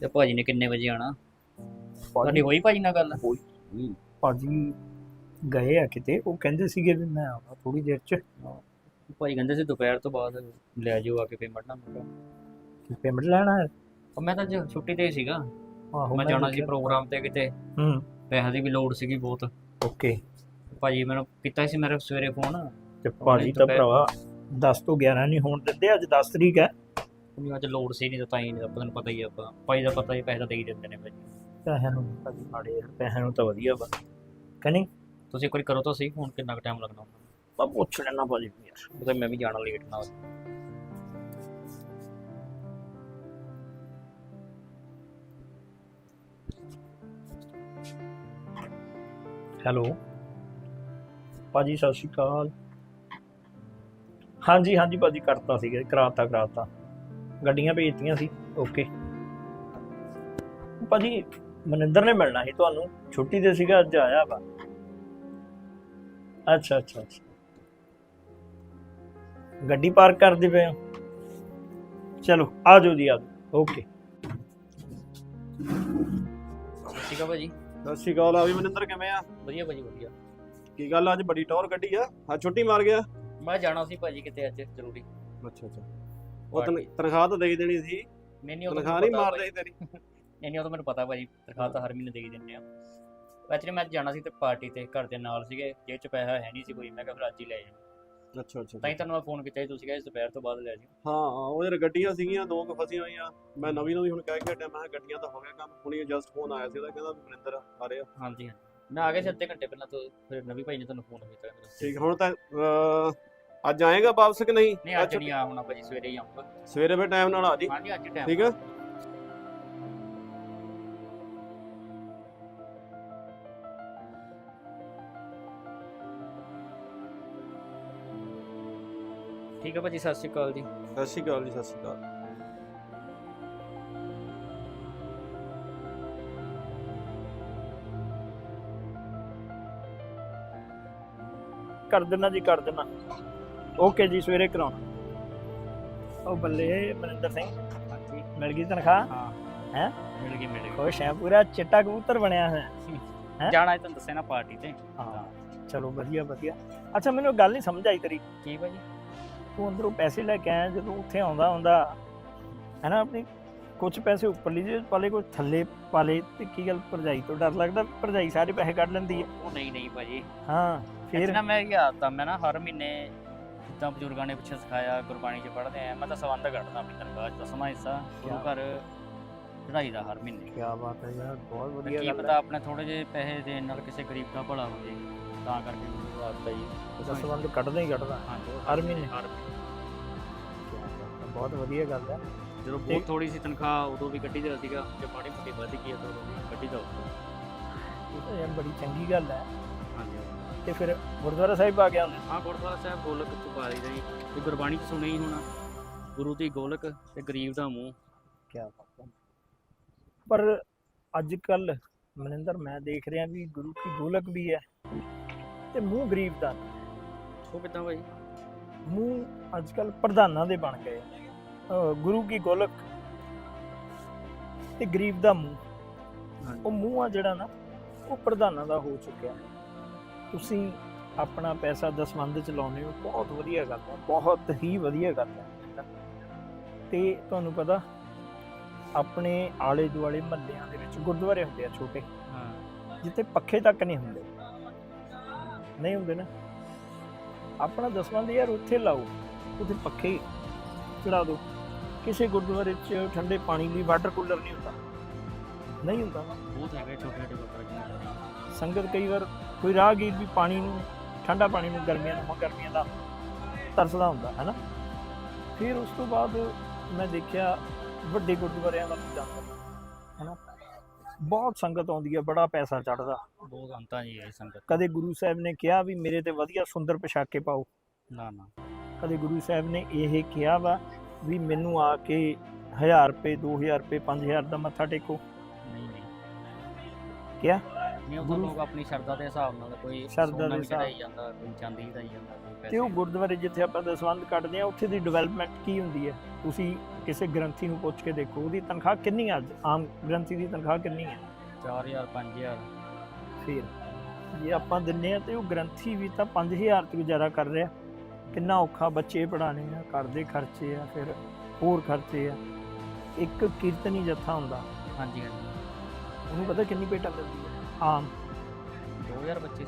ਤੇ ਭਾਜੀ ਨੇ ਕਿੰਨੇ ਵਜੇ ਆਣਾ ਤੁਹਾਡੀ ਹੋਈ ਭਾਜੀ ਨਾਲ ਗੱਲ? ਭਾਜੀ ਗਏ ਆ ਕਿਤੇ ਉਹ ਕਹਿੰਦੇ ਸੀਗੇ ਵੀ ਮੈਂ ਆਉਣਾ ਥੋੜੀ ਦੇਰ ਚ। ਭਾਜੀ ਕਹਿੰਦੇ ਸੀ ਦੁਪਹਿਰ ਤੋਂ ਬਾਅਦ ਲੈ ਜਾਓ ਆ ਕੇ ਪੇਮੈਂਟ ਨਾ ਮੁਕਾ। ਪੇਮੈਂਟ ਲੈਣਾ ਹੈ? ਉਹ ਮੈਂ ਤਾਂ ਛੁੱਟੀ ਤੇ ਸੀਗਾ। ਆਹੋ ਮੈਂ ਜਾਣਾ ਸੀ। ਪ੍ਰੋਗਰਾਮ ਤੇ ਕਿਤੇ। ਹੂੰ। ਪੈਸੇ ਦੀ ਵੀ ਲੋੜ ਸੀਗੀ ਬਹੁਤ। ਓਕੇ। ਭਾਜੀ ਮੈਨੂੰ ਕੀਤਾ ਸੀ ਮੇਰੇ ਸਵੇਰੇ ਫੋਨ। ਤੇ ਭਾਜੀ ਤਾਂ ਭਰਾਵਾ 10 ਤੋਂ 11 ਨਹੀਂ ਹੋਣ ਦਿੰਦੇ ਅੱਜ 10 ਤਰੀਕ ਹੈ। ਮੈਨੂੰ ਅੱਜ ਲੋੜ ਸੀ ਨਹੀਂ ਤਾਂ ਹੀ ਨਹੀਂ ਤਾਂ ਤੁਹਾਨੂੰ ਪਤਾ ਹੀ ਆ ਆਪਾਂ ਭਾਜੀ ਦਾ ਪਤਾ ਹੀ ਪੈਸਾ ਤਾਂ ਦੇ ਹੀ ਦਿੰਦੇ ਨੇ ਭਾਜੀ ਪੈਸਿਆਂ ਨੂੰ ਨੀ ਭਾਜੀ ਮਾੜੇ ਯਾਰ ਪੈਸਿਆਂ ਨੂੰ ਤਾਂ ਵਧੀਆ ਵਾ। ਕਹਨੀ ਤੁਸੀਂ ਇੱਕ ਵਾਰੀ ਕਰੋ ਤਾਂ ਸਹੀ ਫੋਨ ਕਿੰਨਾ ਕੁ ਟਾਈਮ ਲੱਗਣਾ ਮੈਂ ਪੁੱਛ ਲੈਣਾ ਭਾਜੀ ਨੂੰ ਯਾਰ ਮੈਂ ਵੀ ਜਾਣਾ ਲੇਟ ਨਾ ਹੋ ਹੈਲੋ ਭਾਜੀ ਸਤਿ ਸ਼੍ਰੀ ਅਕਾਲ। ਹਾਂਜੀ ਹਾਂਜੀ ਭਾਜੀ ਕਰਤਾ ਸੀਗਾ ਕਰਾਤਾ ਕਰਾਤਾ। ਗੱਡੀਆਂ ਭੇਜਤੀਆਂ ਸੀ ਓਕੇ ਭਾਜੀ ਮਨਿੰਦਰ ਨੇ ਮਿਲਣਾ ਸੀ ਤੁਹਾਨੂੰ ਛੁੱਟੀ ਤੇ ਸੀਗਾ ਅੱਜ ਆਇਆ ਵਾ। ਅੱਛਾ ਅੱਛਾ ਅੱਛਾ। ਗੱਡੀ ਪਾਰਕ ਕਰਦੇ ਪਏ ਹੋ ਚਲੋ ਆ ਜਾਓ ਜੀ ਆ ਜਾਓ ਓਕੇ ਠੀਕ ਆ ਭਾਜੀ। ਸਤਿ ਸ਼੍ਰੀ ਅਕਾਲ ਆ ਵੀ ਮਨਿੰਦਰ ਕਿਵੇਂ ਆ? ਵਧੀਆ ਭਾਜੀ ਵਧੀਆ। ਕੀ ਗੱਲ ਅੱਜ ਬੜੀ ਟੌਰ ਕੱਢੀ ਆ। ਹਾਂ ਛੁੱਟੀ ਮਾਰ ਗਿਆ? ਮੈਂ ਜਾਣਾ ਸੀ ਭਾਜੀ ਕਿਤੇ ਅੱਜ ਜ਼ਰੂਰੀ। ਅੱਛਾ ਅੱਛਾ। ਉਹ ਤਨ- ਤਨਖਾਹ ਤਾਂ ਦੇ ਹੀ ਦੇਣੀ ਸੀ। ਨਹੀਂ ਨਹੀਂ ਉਹ ਤਾਂ ਤਨਖਾਹ ਮੈਨੂੰ ਨਹੀਂ ਪਤਾ ਮਾਰਦੇ ਤੇਰੀ। ਨਹੀਂ ਨਹੀਂ ਉਹ ਤਾਂ ਮੈਨੂੰ ਪਤਾ ਭਾਜੀ ਤਨਖਾਹ ਤਾਂ ਹਰ ਮਹੀਨੇ ਦੇ ਹੀ ਦਿੰਦੇ ਆ। ਐਕਚੁਅਲੀ ਮੈਂ ਅੱਜ ਜਾਣਾ ਸੀ ਤੇ ਪਾਰਟੀ ਤੇ ਘਰ ਦੇ ਨਾਲ ਸੀਗੇ ਜੇਬ ਚ ਪੈਸਾ ਹੈ ਨਹੀਂ ਸੀ ਕੋਈ ਮੈਂ ਕਿਹਾ ਫਿਰ ਅੱਜ ਹੀ ਲੈ ਜਾਣਾ। ਅੱਛਾ ਅੱਛਾ ਤਾਂ ਹੀ ਤੁਹਾਨੂੰ ਮੈਂ ਫੋਨ ਕੀਤਾ ਸੀ ਤੁਸੀਂ ਕਹਿੰਦੇ ਦੁਪਹਿਰ ਤੋਂ ਬਾਅਦ ਲੈ ਜਿਓ ਹਾਂ ਹਾਂ, ਉਹ ਯਾਰ ਗੱਡੀਆਂ ਸੀਗੀਆਂ ਦੋ ਕੁ ਫਸੀਆਂ ਹੋਈਆਂ। ਮੈਂ ਨਵੀਂ ਨਵੀਂ ਹੁਣ ਕਹਿ ਕੇ ਹਟਿਆ ਮੈਂ ਕਿਹਾ ਗੱਡੀਆਂ ਤਾਂ ਹੋ ਗਿਆ ਕੰਮ। ਹੁਣੀ ਜਸਟ ਫੋਨ ਆਇਆ ਸੀ ਉਹਦਾ ਕਹਿੰਦਾ ਵੀ ਮਨਿੰਦਰ ਆ ਰਿਹਾ। ਹਾਂਜੀ ਹਾਂਜੀ ਮੈਂ ਆ ਗਿਆ ਸੀ ਅੱਧੇ ਘੰਟੇ ਪਹਿਲਾਂ ਤੋਂ ਫਿਰ ਨਵੀਂ ਭਾਈ ਨੇ ਤੁਹਾਨੂੰ ਫੋਨ ਕੀਤਾ। ਠੀਕ ਹੁਣ ਤਾਂ ਅਹ, ਅੱਜ ਆਏਗਾ ਵਾਪਸ ਕਿ ਨਹੀਂ? ਨਹੀਂ ਅੱਜ ਨਹੀਂ ਆ ਹੋਣਾ ਭਾਜੀ ਸਵੇਰੇ ਹੀ ਆਉਂਗਾ ਸਵੇਰੇ ਫਿਰ ਟਾਈਮ ਨਾਲ ਆ ਜੀ। ਹਾਂਜੀ ਅੱਜ ਟਾਈਮ ਠੀਕ ਆ? ਠੀਕ ਆ ਭਾਜੀ ਸਤਿ ਸ਼੍ਰੀ ਅਕਾਲ ਜੀ। ਸਤਿ ਸ਼੍ਰੀ ਅਕਾਲ ਜੀ ਸਤਿ ਸ਼੍ਰੀ ਅਕਾਲ। ਕਰ ਦੇਣਾ ਜੀ ਕਰ ਦੇਣਾ। ਓਕੇ ਜੀ ਸਵੇਰੇ ਕਰਾਉਣਾ। ਉਹ ਬੱਲੇ ਮਨਿੰਦਰ ਸਿੰਘ। ਹਾਂਜੀ। ਮਿਲ ਗਈ ਤਨਖਾਹ? ਹਾਂ। ਹੈਂ? ਮਿਲ ਗਈ ਮਿਲ ਗਈ। ਖੁਸ਼ ਹੈ ਪੂਰਾ ਚਿੱਟਾ ਕਬੂਤਰ ਬਣਿਆ ਹੋਇਆ। ਹੈਂ? ਜਾਣਾ ਹੈ ਤੁਹਾਨੂੰ ਦੱਸਿਆ ਨਾ ਪਾਰਟੀ ਤੇ। ਹਾਂ। ਚਲੋ ਵਧੀਆ ਵਧੀਆ। ਅੱਛਾ ਮੈਨੂੰ ਗੱਲ ਨਹੀਂ ਸਮਝ ਆਈ ਤੇਰੀ। ਕੀ ਭਾਜੀ ਤੂੰ ਅੰਦਰੋਂ ਪੈਸੇ ਲੈ ਕੇ ਆਇਆ ਜਦੋਂ ਉੱਥੇ ਆਉਂਦਾ ਹੁੰਦਾ ਹੈ ਨਾ ਆਪਣੀ ਕੁਝ ਪੈਸੇ ਉੱਪਰਲੀ ਜੇਬ ਪਾਲੇ ਕੋਈ ਥੱਲੇ ਪਾਲੇ ਤੇ ਕੀ ਗੱਲ ਭਰਜਾਈ ਤੋਂ ਡਰ ਲੱਗਦਾ ਭਰਜਾਈ ਸਾਰੇ ਪੈਸੇ ਕੱਢ ਲੈਂਦੀ ਹੈ। ਉਹ ਨਹੀਂ ਨਹੀਂ ਭਾਜੀ ਹਾਂ ਫਿਰ ਫਿਰ? ਨਾ ਮੈਂ ਯਾਦ ਤਾਂ ਮੈਂ ਨਾ ਹਰ ਮਹੀਨੇ ਜਿੱਦਾਂ ਬਜ਼ੁਰਗਾਂ ਨੇ ਪਿੱਛੇ ਸਿਖਾਇਆ ਗੁਰਬਾਣੀ ਚ ਪੜ੍ਹਦੇ ਆ ਮੈਂ ਤਾਂ ਸੰਬੰਧ ਕੱਢਦਾ ਆਪਣੀ ਤਨਖਾਹ 'ਚ ਦਸਵਾਂ ਹਿੱਸਾ ਗੁਰੂ ਘਰ ਚੜਾਈ ਦਾ ਹਰ ਮਹੀਨੇ। ਕੀ ਬਾਤ ਹੈ ਯਾਰ ਬਹੁਤ ਵਧੀਆ ਕੀ ਪਤਾ ਹੈ। ਆਪਣੇ ਥੋੜੇ ਜਿਹੇ ਪੈਸੇ ਦੇਣ ਨਾਲ ਕਿਸੇ ਗਰੀਬ ਦਾ ਭਲਾ ਹੋ ਜੇ ਤਾਂ ਕਰਕੇ ਗੁਰੂ ਆਦਤਾ ਜੀ ਦਸ ਬੰਦ ਕੱਢਦਾ ਹੀ ਕੱਢਦਾ। ਹਰ ਮਹੀਨੇ? ਹਰ ਹੈ, ਬਹੁਤ ਵਧੀਆ ਗੱਲ ਹੈ। ਜਦੋਂ ਬਹੁਤ ਥੋੜੀ ਸੀ ਤਨਖਾਹ ਉਦੋਂ ਵੀ ਕੱਢੀ ਦਾ ਸੀਗਾ ਜੇ ਮਾੜੀ ਮੋਟੀ ਵੱਧ ਗਈ ਹੈ ਤਾਂ ਉਦੋਂ ਵੀ ਕੱਢੀ ਦਾ। ਇਹ ਤਾਂ ਯਾਰ ਬੜੀ ਚੰਗੀ ਗੱਲ ਹੈ। ਹਾਂਜੀ। ਤੇ ਫਿਰ ਗੁਰਦੁਆਰਾ ਸਾਹਿਬ ਆ ਗਿਆ ਹੁੰਦਾ ਹਾਂ ਗੁਰਦੁਆਰਾ ਸਾਹਿਬ ਗੋਲਕ ਪਾ ਲਈ ਜੀ ਤੇ ਗੁਰਬਾਣੀ ਚ ਸੁਣਿਆ ਹੀ ਹੋਣਾ। ਗੁਰੂ ਦੀ ਗੋਲਕ ਤੇ ਗਰੀਬ ਦਾ ਮੂੰਹ। ਕੀ ਬਾਤ ਹੈ। ਪਰ ਅੱਜ ਕੱਲ ਮਨਿੰਦਰ ਮੈਂ ਦੇਖ ਰਿਹਾ ਵੀ ਗੁਰੂ ਕੀ ਗੋਲਕ ਵੀ ਹੈ ਤੇ ਮੂੰਹ ਗਰੀਬ ਦਾ। ਉਹ ਕਿਦਾਂ ਭਾਈ ਮੂੰਹ ਅੱਜ ਕੱਲ ਪ੍ਰਧਾਨਾਂ ਦੇ ਬਣ ਗਏ। ਗੁਰੂ ਕੀ ਗੋਲਕ ਤੇ ਗਰੀਬ ਦਾ ਮੂੰਹ। ਉਹ ਮੂੰਹ ਆ ਜਿਹੜਾ ਨਾ ਉਹ ਪ੍ਰਧਾਨਾਂ ਦਾ ਹੋ ਚੁੱਕਿਆ। ਤੁਸੀਂ ਆਪਣਾ ਪੈਸਾ ਦਸਵੰਧ ਚ ਲਾਉਨੇ ਹੋ ਬਹੁਤ ਵਧੀਆ ਗੱਲ ਹੈ ਬਹੁਤ ਹੀ ਵਧੀਆ ਗੱਲ ਹੈ। ਤੇ ਤੁਹਾਨੂੰ ਪਤਾ ਆਪਣੇ ਆਲੇ ਦੁਆਲੇ ਮਹੱਲਿਆਂ ਦੇ ਵਿੱਚ ਗੁਰਦੁਆਰੇ ਹੁੰਦੇ ਆ ਛੋਟੇ ਹਾਂ। ਜਿੱਥੇ ਪੱਖੇ ਤੱਕ ਨਹੀਂ ਹੁੰਦੇ। ਨਹੀਂ ਹੁੰਦੇ ਨਾ। ਆਪਣਾ ਦਸਵੰਧ ਯਾਰ ਉੱਥੇ ਲਾਓ ਉੱਥੇ ਪੱਖੇ ਚੜਾ ਦਿਓ। ਕਿਸੇ ਗੁਰਦੁਆਰੇ 'ਚ ਠੰਡੇ ਪਾਣੀ ਲਈ ਵਾਟਰ ਕੂਲਰ ਨਹੀਂ ਹੁੰਦਾ। ਨਹੀਂ ਹੁੰਦਾ। ਬਹੁਤ ਹੈਗੇ ਛੋਟੇ ਛੋਟੇ ਗੁਰਦੁਆਰੇ ਸੰਗਤ ਕਈ ਵਾਰ ਕੋਈ ਰਾਹਗੀਰ ਵੀ ਪਾਣੀ ਨੂੰ ਠੰਡਾ ਪਾਣੀ ਨੂੰ ਗਰਮੀਆਂ ਨੂੰ ਗਰਮੀਆਂ ਦਾ ਤਰਸਦਾ ਹੁੰਦਾ ਹੈ ਨਾ? ਫਿਰ ਉਸ ਤੋਂ ਬਾਅਦ ਮੈਂ ਦੇਖਿਆ ਵੱਡੇ ਗੁਰਦੁਆਰਿਆਂ ਵੱਲ ਜਾਂਦਾ ਹੈ ਨਾ? ਬਹੁਤ ਸੰਗਤ ਆਉਂਦੀ ਹੈ ਬੜਾ ਪੈਸਾ ਚੜਦਾ ਬਹੁਤ ਅੰਤਾਂ ਜੀ ਹੈ ਸੰਗਤ। ਕਦੇ ਗੁਰੂ ਸਾਹਿਬ ਨੇ ਕਿਹਾ ਵੀ ਮੇਰੇ ਤੇ ਵਧੀਆ ਸੁੰਦਰ ਪੋਸ਼ਾਕੇ ਪਾਓ। ਨਾ ਨਾ। ਕਦੇ ਗੁਰੂ ਸਾਹਿਬ ਨੇ ਇਹ ਕਿਹਾ ਵਾ ਵੀ ਮੈਨੂੰ ਆ ਕੇ 1000 ਰੁਪਏ 2000 ਰੁਪਏ 5000 ਦਾ ਮੱਥਾ ਟੇਕੋ। ਨਹੀਂ ਨਹੀਂ। ਕਿਹਾ ਨਹੀਂ ਉਹ ਤਾਂ ਲੋਕ ਆਪਣੀ ਸ਼ਰਧਾ ਦੇ ਹਿਸਾਬ ਨਾਲ ਕੋਈ ਸ਼ਰਧਾ ਦੇ ਹਿਸਾਬ- ਜਾਂਦਾ ਕੋਈ ਚਾਂਦੀ ਚੜਾਈ ਜਾਂਦਾ ਕੋਈ ਤੇ ਉਹ ਪੈਸੇ। ਗੁਰਦੁਆਰੇ ਜਿੱਥੇ ਆਪਾਂ ਦਸਵੰਧ ਕੱਢਦੇ ਆ ਉੱਥੇ ਦੀ ਡਿਵੈਲਪਮੈਂਟ ਕੀ ਹੁੰਦੀ ਹੈ? ਤੁਸੀਂ ਕਿਸੇ ਗ੍ਰੰਥੀ ਨੂੰ ਪੁੱਛ ਕੇ ਦੇਖੋ ਉਹਦੀ ਤਨਖਾਹ ਕਿੰਨੀ ਹੈ ਅੱਜ ਆਮ ਗ੍ਰੰਥੀ ਦੀ ਤਨਖਾਹ ਕਿੰਨੀ ਹੈ? 4000 5000 ਫਿਰ ਜੇ ਆਪਾਂ ਦਿੰਨੇ ਆ ਤੇ ਉਹ ਗ੍ਰੰਥੀ ਵੀ ਤਾਂ 5000 ਤੇ ਗੁਜ਼ਾਰਾ ਕਰ ਰਿਹਾ। ਕਿੰਨਾ ਔਖਾ ਬੱਚੇ ਪੜਾਣੇ ਆ ਘਰ ਦੇ ਖਰਚੇ ਆ ਫਿਰ ਹੋਰ ਖਰਚੇ ਆ। ਇੱਕ ਕੀਰਤਨੀ ਜਥਾ ਹੁੰਦਾ। ਹਾਂਜੀ ਹਾਂਜੀ। ਉਹਨੂੰ ਪਤਾ ਕਿੰਨੀ ਪੇਟਾ ਮਿਲਦੀ ਆਮ 2250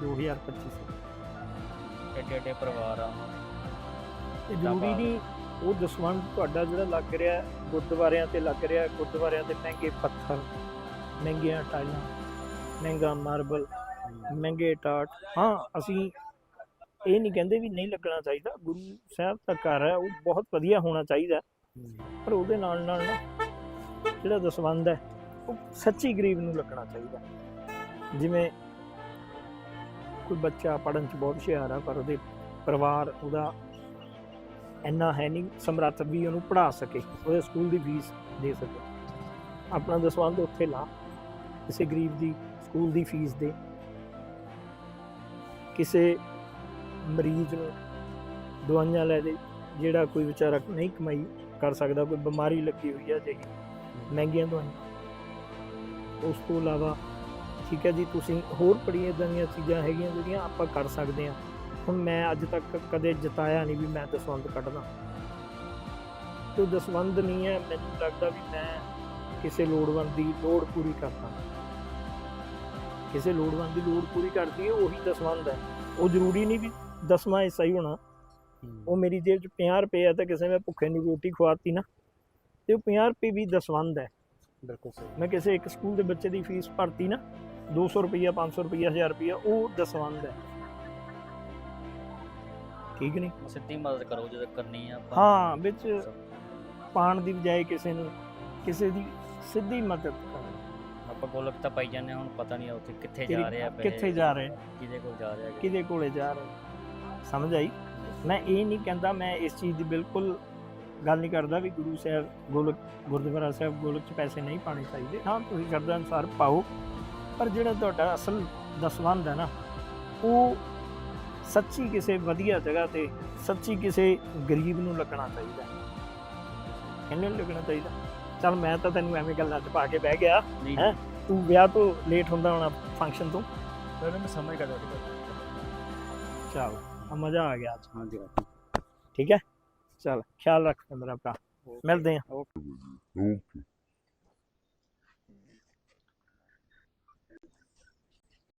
2250 ਏਡੇ ਏਡੇ ਪਰਿਵਾਰ ਆ। ਇਹ ਜ਼ਰੂਰੀ ਨਹੀਂ ਉਹ ਦਸਵੰਧ ਤੁਹਾਡਾ ਜਿਹੜਾ ਲੱਗ ਰਿਹਾ ਗੁਰਦੁਆਰਿਆਂ ਤੇ ਲੱਗ ਰਿਹਾ ਗੁਰਦੁਆਰਿਆਂ ਤੇ ਮਹਿੰਗੇ ਪੱਥਰ ਮਹਿੰਗੀਆਂ ਟਾਈਲਾਂ ਮਹਿੰਗਾ ਮਾਰਬਲ ਮਹਿੰਗੇ ਟਾਟ। ਹਾਂ ਅਸੀਂ ਇਹ ਨਹੀਂ ਕਹਿੰਦੇ ਵੀ ਨਹੀਂ ਲੱਗਣਾ ਚਾਹੀਦਾ। ਗੁਰੂ ਸਾਹਿਬ ਦਾ ਘਰ ਹੈ ਉਹ ਬਹੁਤ ਵਧੀਆ ਹੋਣਾ ਚਾਹੀਦਾ। ਪਰ ਉਹਦੇ ਨਾਲ ਨਾਲ ਨਾ ਜਿਹੜਾ ਦਸਵੰਧ ਹੈ ਉਹ ਸੱਚੀ ਗਰੀਬ ਨੂੰ ਲੱਗਣਾ ਚਾਹੀਦਾ। ਜਿਵੇਂ ਕੋਈ ਬੱਚਾ ਪੜਨ ਚ ਬਹੁਤ ਹੁਸ਼ਿਆਰ ਆ, ਪਰ ਉਹਦੇ ਪਰਿਵਾਰ, ਉਹਦਾ ਇੰਨਾ ਹੈ ਨਹੀਂ ਸਮਰੱਥ ਵੀ ਉਹਨੂੰ ਪੜ੍ਹਾ ਸਕੇ, ਉਹਦੇ ਸਕੂਲ ਦੀ ਫੀਸ ਦੇ ਸਕੇ। ਆਪਣਾ ਦਸਵੰਧ ਉੱਥੇ ਲਾ, ਕਿਸੇ ਗਰੀਬ ਦੀ ਸਕੂਲ ਦੀ ਫੀਸ ਦੇ। ਕਿਸੇ ਮਰੀਜ਼ ਨੂੰ ਦਵਾਈਆਂ ਲੈ ਦੇ, ਜਿਹੜਾ ਕੋਈ ਵਿਚਾਰਾ ਨਹੀਂ ਕਮਾਈ ਕਰ ਸਕਦਾ, ਕੋਈ ਬਿਮਾਰੀ ਲੱਗੀ ਹੋਈ ਹੈ ਜਿਹੀ ਮਹਿੰਗੀਆਂ ਦਵਾਈਆਂ। ਉਸ ਤੋਂ ਇਲਾਵਾ ਠੀਕ ਹੈ ਜੀ ਤੁਸੀਂ ਹੋਰ ਬੜੀਆਂ ਇਦਾਂ ਦੀਆਂ ਚੀਜ਼ਾਂ ਹੈਗੀਆਂ ਜਿਹੜੀਆਂ ਆਪਾਂ ਕਰ ਸਕਦੇ ਹਾਂ। ਹੁਣ ਮੈਂ ਅੱਜ ਤੱਕ ਕਦੇ ਜਤਾਇਆ ਨਹੀਂ ਵੀ ਮੈਂ ਦਸਵੰਧ ਕੱਢਦਾ। ਤੇ ਉਹ ਦਸਵੰਧ ਨਹੀਂ ਹੈ ਮੈਨੂੰ ਲੱਗਦਾ ਵੀ ਮੈਂ ਕਿਸੇ ਲੋੜਵੰਦ ਦੀ ਲੋੜ ਪੂਰੀ ਕਰਦਾ। ਕਿਸੇ ਲੋੜਵੰਦ ਦੀ ਲੋੜ ਪੂਰੀ ਕਰਦੀ ਹੈ ਉਹੀ ਦਸਵੰਧ ਹੈ। ਉਹ ਜ਼ਰੂਰੀ ਨਹੀਂ ਵੀ ਦਸਵਾਂ ਹਿੱਸਾ ਹੀ ਹੋਣਾ। ਉਹ ਮੇਰੀ ਜੇਬ 'ਚ 50 ਰੁਪਏ ਆ ਤਾਂ ਕਿਸੇ ਨੇ ਭੁੱਖੇ ਨੂੰ ਰੋਟੀ ਖਵਾਤੀ ਨਾ ਤੇ ਉਹ 50 ਰੁਪਏ ਵੀ ਦਸਵੰਧ ਹੈ। ਬਿਲਕੁਲ ਸਹੀ। ਮੈਂ ਕਿਸੇ ਇੱਕ ਸਕੂਲ ਦੇ ਬੱਚੇ ਦੀ ਫੀਸ ਭਰਤੀ ਨਾ 200 ਰੁਪਈਆ 500 ਰੁਪਈਆ 1000 ਰੁਪਈਆ ਉਹ ਦਸਵੰਧ ਹੈ। ਠੀਕ ਨਹੀਂ? ਸਿੱਧੀ ਮਦਦ ਕਰੋ ਜਦੋਂ ਕਰਨੀ ਆ ਹਾਂ ਵਿੱਚ ਪਾਣ ਦੀ ਬਜਾਏ ਕਿਸੇ ਨੂੰ ਕਿਸੇ ਦੀ ਸਿੱਧੀ ਮਦਦ ਕਰੋ। ਆਪਾਂ ਗੋਲਕ ਤਾਂ ਪਾਈ ਜਾਂਦੇ ਹੁਣ ਪਤਾ ਨਹੀਂ ਉੱਥੇ ਕਿੱਥੇ ਜਾ ਰਿਹਾ ਕਿੱਥੇ ਜਾ ਰਹੇ ਕਿਹਦੇ ਕੋਲ ਜਾ ਰਿਹਾ ਕਿਹਦੇ ਕੋਲੇ ਜਾ ਰਹੇ ਸਮਝ ਆਈ? ਮੈਂ ਇਹ ਨਹੀਂ ਕਹਿੰਦਾ ਮੈਂ ਇਸ ਚੀਜ਼ ਦੀ ਬਿਲਕੁਲ ਗੱਲ ਨਹੀਂ ਕਰਦਾ ਵੀ ਗੁਰੂ ਸਾਹਿਬ ਗੋਲਕ ਗੁਰਦੁਆਰਾ ਸਾਹਿਬ ਗੋਲਕ 'ਚ ਪੈਸੇ ਨਹੀਂ ਪਾਣੇ ਚਾਹੀਦੇ। ਹਾਂ ਤੁਸੀਂ ਸ਼ਰਧਾ ਅਨੁਸਾਰ ਪਾਓ। ਪਰ ਜਿਹੜਾ ਤੁਹਾਡਾ ਅਸਲ ਦਸਵੰਧ ਹੈ ਨਾ ਉਹ ਸੱਚੀ ਕਿਸੇ ਵਧੀਆ ਜਗ੍ਹਾ ਤੇ ਸੱਚੀ ਕਿਸੇ ਗਰੀਬ ਨੂੰ ਲੱਗਣਾ ਚਾਹੀਦਾ ਇਹਨੂੰ ਲੱਗਣਾ ਚਾਹੀਦਾ। ਚਲ ਮੈਂ ਤਾਂ ਤੈਨੂੰ ਐਵੇਂ ਗੱਲਾਂ 'ਚ ਪਾ ਕੇ ਬਹਿ ਗਿਆ ਹੈਂ? ਤੂੰ ਵਿਆਹ ਤੋਂ ਲੇਟ ਹੁੰਦਾ ਹੋਣਾ ਫੰਕਸ਼ਨ ਤੋਂ। ਫਿਰ ਮੈਂ ਸਮਝ ਗਿਆ ਚਲ ਮਜ਼ਾ ਆ ਗਿਆ ਅੱਜ। ਹਾਂਜੀ ਠੀਕ ਹੈ? ਚਲ। ਖਿਆਲ ਰੱਖ ਮੇਰਾ ਭਰਾ। ਮਿਲਦੇ ਆ Okay.